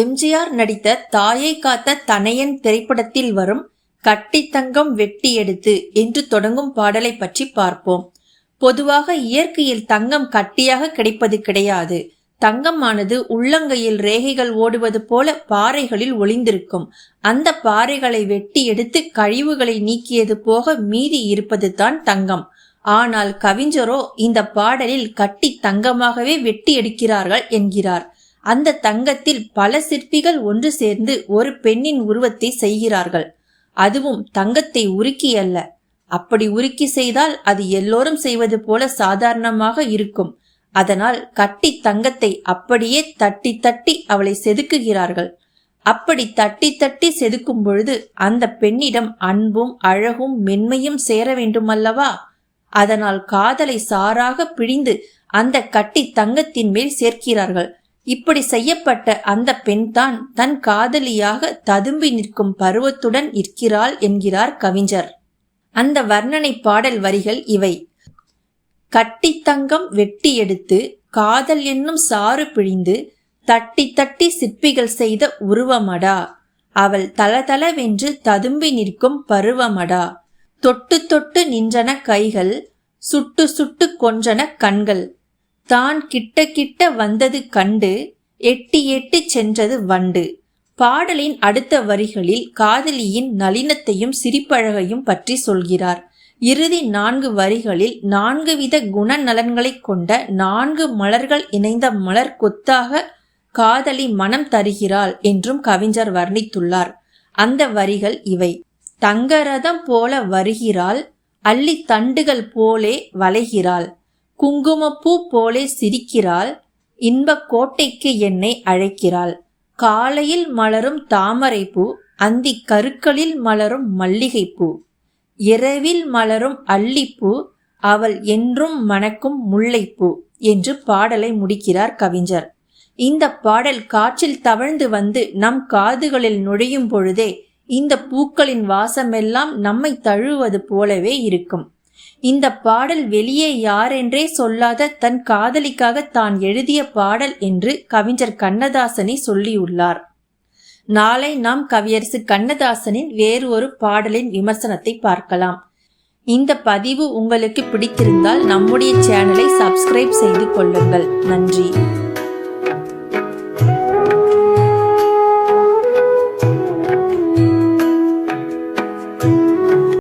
எம்ஜிஆர் நடித்த தாயை காத்த தனையன் திரைப்படத்தில் வரும் கட்டி தங்கம் வெட்டி எடுத்து என்று தொடங்கும் பாடலை பற்றி பார்ப்போம். பொதுவாக இயற்கையில் தங்கம் கட்டியாக கிடைப்பது கிடையாது. தங்கமானது உள்ளங்கையில் ரேகைகள் ஓடுவது போல பாறைகளில் ஒளிந்திருக்கும். அந்த பாறைகளை வெட்டி எடுத்து கழிவுகளை நீக்கியது போக மீதி இருப்பது தான் தங்கம். ஆனால் கவிஞரோ இந்த பாடலில் கட்டி தங்கமாகவே வெட்டி எடுக்கிறார்கள் என்கிறார். அந்த தங்கத்தில் பல சிற்பிகள் ஒன்று சேர்ந்து ஒரு பெண்ணின் உருவத்தை செய்கிறார்கள். அதுவும் தங்கத்தை உருக்கி அல்ல. அப்படி உருக்கி செய்தால் அது எல்லோரும் செய்வது போல சாதாரணமாக இருக்கும். அதனால் கட்டி தங்கத்தை அப்படியே தட்டி தட்டி அவளை செதுக்குகிறார்கள். அப்படி தட்டி தட்டி செதுக்கும் பொழுது அந்த பெண்ணிடம் அன்பும் அழகும் மென்மையும் சேர வேண்டுமல்லவா? அதனால் காதலை சாராக பிழிந்து அந்த கட்டி தங்கத்தின் மேல் சேர்க்கிறார்கள். இப்படி செய்யப்பட்ட அந்த பெண்தான் தன் காதலியாக ததும்பி நிற்கும் பருவத்துடன் இருக்கிறாள் என்கிறார் கவிஞர். அந்த வர்ணனை பாடல் வரிகள் இவை. கட்டி தங்கம் வெட்டி எடுத்து காதல் என்னும் சாறு பிழிந்து தட்டி தட்டி சிற்பிகள் செய்த உருவமடா. அவள் தளதளவென்று ததும்பி நிற்கும் பருவமடா. தொட்டு தொட்டு நின்றன கைகள் சுட்டு சுட்டு கொன்றன கண்கள். தான் கிட்ட கிட்ட வந்தது கண்டு எட்டி எட்டு சென்றது வண்டு. பாடலின் அடுத்த வரிகளில் காதலியின் நளினத்தையும் சிரிப்பழகையும் பற்றி சொல்கிறார். இறுதி நான்கு வரிகளில் நான்கு வித குணநலன்களைக் கொண்ட நான்கு மலர்கள் இணைந்த மலர் கொத்தாக காதலி மனம் தருகிறாள் என்றும் கவிஞர் வர்ணித்துள்ளார். அந்த வரிகள் இவை. தங்கரதம் போல வருகிறாள் அள்ளி தண்டுகள் போலே வளைகிறாள். குங்குமப்பூ போலே சிரிக்கிறாள் இன்பக் கோட்டைக்கு என்னை அழைக்கிறாள். காலையில் மலரும் தாமரைப்பூ அந்தி கருக்களில் மலரும் மல்லிகைப்பூ. இரவில் மலரும் அல்லிப்பூ அவள் என்றும் மணக்கும் முல்லைப்பூ என்று பாடலை முடிக்கிறார் கவிஞர். இந்த பாடல் காற்றில் தவழ்ந்து வந்து நம் காதுகளில் நுழையும் பொழுதே இந்த பூக்களின் வாசமெல்லாம் நம்மை தழுவது போலவே இருக்கும். இந்த பாடல் வெளியே யாரென்றே சொல்லாத தன் காதலிக்காக தான் எழுதிய பாடல் என்று கவிஞர் கண்ணதாசனை சொல்லியுள்ளார். நாளை நாம் கவியரசு கண்ணதாசனின் வேறு ஒரு பாடலின் விமர்சனத்தை பார்க்கலாம். இந்த பதிவு உங்களுக்கு பிடித்திருந்தால் நம்முடைய சேனலை சப்ஸ்கிரைப் செய்து கொள்ளுங்கள். நன்றி.